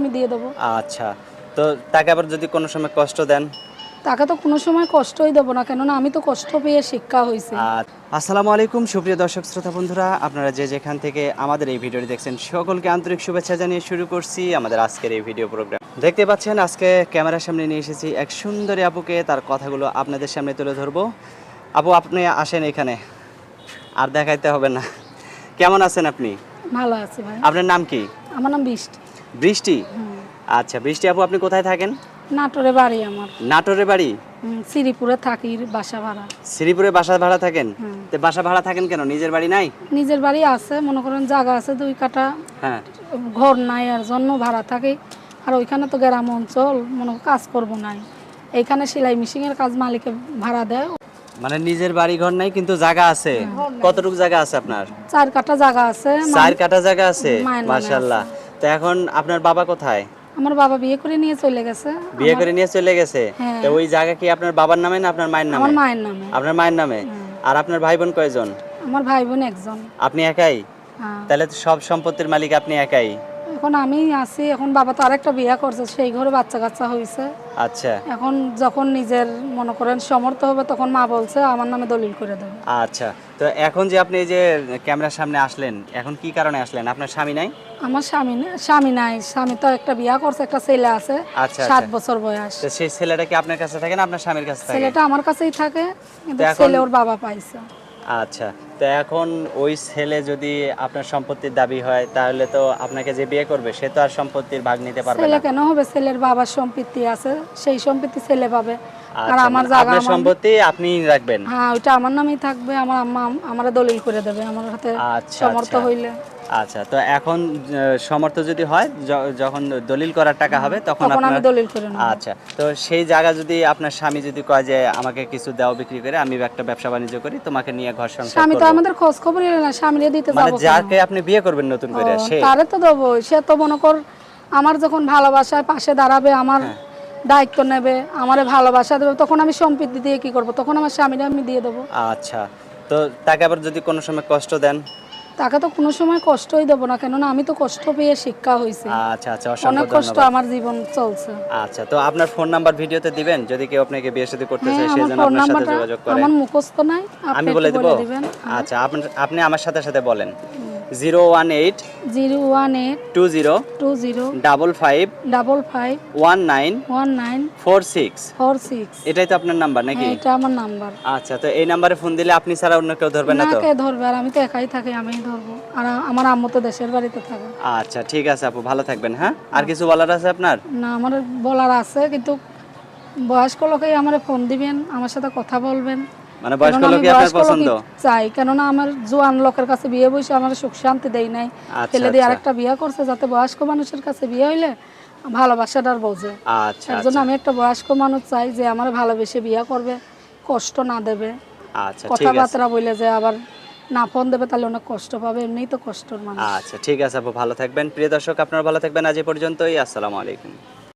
আমি দিয়ে দেবো। আচ্ছা তো তাকে আবার যদি কোনো সময় কষ্ট দেন? তাকে তো কোনো সময় কষ্টই দেবো না কেননা আমি তো কষ্ট পেয়ে শিক্ষা হয়েছি। আর আসসালামু আলাইকুম সুপ্রিয় দর্শক শ্রোতা বন্ধুরা আপনারা যে যেখান থেকে আমাদের এই ভিডিওটি দেখছেন সকলকে আন্তরিক শুভেচ্ছা জানিয়ে শুরু করছি আমাদের আজকের এই ভিডিও প্রোগ্রাম। দেখতে পাচ্ছেন আজকে ক্যামেরার সামনে নিয়ে এসেছি এক সুন্দরী আপুকে তার কথাগুলো আপনাদের সামনে তুলে ধরবো। আপু আপনি আসেন এখানে আর দেখাইতে হবে না। কেমন আছেন আপনি? ভালো আছি ভাই। আপনার নাম কি? আমার নাম বৃষ্টি। বৃষ্টি? আচ্ছা বৃষ্টি আপু আপনি কোথায় থাকেন? নাটোরে বাড়ি আমার। নাটোরে বাড়ি? শ্রীপুরে থাকি বাসা ভাড়া। শ্রীপুরে বাসা ভাড়া থাকেন। তো বাসা ভাড়া থাকেন কেন? নিজের বাড়ি নাই? নিজের বাড়ি আছে মনে করেন জায়গা আছে দুই কাটা হ্যাঁ। ঘর নাই আর জন্য ভাড়া থাকি। আর ওইখানে তো গ্রাম অঞ্চল মনে কাজ করব নাই। এইখানে সেলাই মেশিনের কাজ মালিকে ভাড়া দেয়। মানে নিজের বাড়ি ঘর নাই কিন্তু জায়গা আছে? কতটুকু জায়গা আছে আপনার? চার কাটা জায়গা আছে চার কাটা জায়গা আছে? মাশাআল্লাহ তো এখন আপনার বাবা কোথায়? আমার বাবা বিয়ে করে নিয়ে চলে গেছে। বিয়ে করে নিয়ে চলে গেছে? হ্যাঁ। তো ওই জায়গা কি আপনার বাবার নামে না আপনার মায়ের নামে? আমার মায়ের নামে। আপনার মায়ের নামে? আর আপনার ভাই বোন কয়জন? আমার ভাই বোন একজন। আপনি একাই? হ্যাঁ। তাহলে তো সব সম্পত্তির মালিক আপনি একাই? এখন আমি আছি এখন বাবা তো আরেকটা বিয়ে করছে সেই ঘরে বাচ্চা কাচ্চা হয়েছে আচ্ছা। এখন যখন নিজের মনে করেন সমর্থ হবে তখন মা বলছে আমার নামে দলিল করে দেবে আচ্ছা তো এখন যে আপনি এই যে ক্যামেরার সামনে আসলেন এখন কি কারণে আসলেন? আপনার স্বামী নাই? আমার স্বামী না- স্বামী নাই স্বামী তো একটা বিয়ে করছে একটা ছেলে আছে আচ্ছা সাত আচ্ছা। বছর বয়স। তো সেই ছেলেটা কি আপনার কাছে থাকে না আপনার স্বামীর কাছে থাকে? ছেলেটা আমার কাছেই থাকে কিন্তু তো এখন- ছেলে ওর বাবা পাইছে। আচ্ছা তো এখন ওই ছেলে যদি আপনার সম্পত্তির দাবি হয় তাহলে তো আপনাকে যে বিয়ে করবে সে তো আর সম্পত্তির ভাগ নিতে পারবে ছেলে না। কেন হবে? ছেলের বাবার সম্পত্তি আছে সেই সম্পত্তি ছেলে পাবে। আর আমার জায়গা আপনার সম্পত্তি আপনি রাখবেন। হ্যাঁ ওইটা আমার নামেই থাকবে আমার আম্মা আমার দলিল করে দেবে আমার হাতে আচ্ছা, সমর্থ আচ্ছা। হইলে। আচ্ছা তো এখন সমর্থ যদি হয় যখন দলিল করার টাকা হবে তখন আপনার দলিল করে আচ্ছা তো সেই জায়গা যদি আপনার স্বামী যদি কয় যে আমাকে কিছু দেওয়া বিক্রি করে আমি একটা ব্যবসা বাণিজ্য করি তোমাকে নিয়ে ঘর সংসার স্বামী তো আমাদের খোঁজ খবর না স্বামীরে দিতে মানে যাকে আপনি বিয়ে করবেন নতুন করে সে। তারে তো দেবো সে তো মনে কর আমার যখন ভালোবাসায় পাশে দাঁড়াবে আমার হ্যাঁ। দায়িত্ব নেবে আমারে ভালোবাসা দেবে তখন আমি সম্পত্তি দিয়ে কি করব? তখন আমার স্বামীরে আমি দিয়ে দেবো। আচ্ছা তো তাকে আবার যদি কোনো সময় কষ্ট দেন? তাকে তো কোনো সময় কষ্টই দেবো না কেননা আমি তো কষ্ট পেয়ে শিক্ষা হয়েছি আচ্ছা আচ্ছা অনেক কষ্ট ধন্যবাদ আমার জীবন চলছে। আচ্ছা তো আপনার ফোন নাম্বার ভিডিওতে দিবেন যদি কেউ আপনাকে বিয়ে শাদী করতে হ্যাঁ চায় সেই আমার জন্য ফোন আপনার সাথে নাম্বারটা যোগাযোগ করে আমার মুখস্থ নাই আপনি আমি একটু বলে দিব? দিবেন। আচ্ছা আপনি আপনি আমার সাথে সাথে বলেন। Zero one eight zero one eight two zero two zero double five double five one nine one nine four six four six এটাই তো আপনার নাম্বার নাকি? হ্যাঁ, এটা আমার নাম্বার আচ্ছা তো এই নাম্বারে ফোন দিলে আপনি ছাড়া অন্য কেউ ধরবেন না না তো? কে ধরবে? আর আমি তো একাই থাকি আমি ধরবো। আর আমার আম্মু তো দেশের বাড়িতে থাকে। আচ্ছা ঠিক আছে আপু ভালো থাকবেন হ্যাঁ? আর কিছু বলার আছে আপনার? না আমার বলার আছে কিন্তু বয়স্ক লোকেই আমার ফোন দিবেন আমার সাথে কথা বলবেন। মানে বয়স্ক লোকই আপনার পছন্দ? চাই কেননা আমার জোয়ান লোকের কাছে বিয়ে বসে আমার সুখ শান্তি দেই নাই। আচ্ছা, ছেলে দিয়ে আচ্ছা। আরেকটা বিয়ে করছে যাতে বয়স্ক মানুষের কাছে বিয়ে হইলে ভালোবাসাটার বোঝে। আচ্ছা তার জন্য আমি একটা বয়স্ক মানুষ চাই যে আমার ভালোবেসে বিয়ে করবে কষ্ট না দেবে। আচ্ছা কথাবার্তা বলে যে আবার না ফোন দেবে তাহলে অনেক কষ্ট পাবে এমনিই তো কষ্টর মানুষ। আচ্ছা ঠিক আছে আপু ভালো থাকবেন। প্রিয় দর্শক আপনারা ভালো থাকবেন আজ এ পর্যন্তই। আসসালামু আলাইকুম।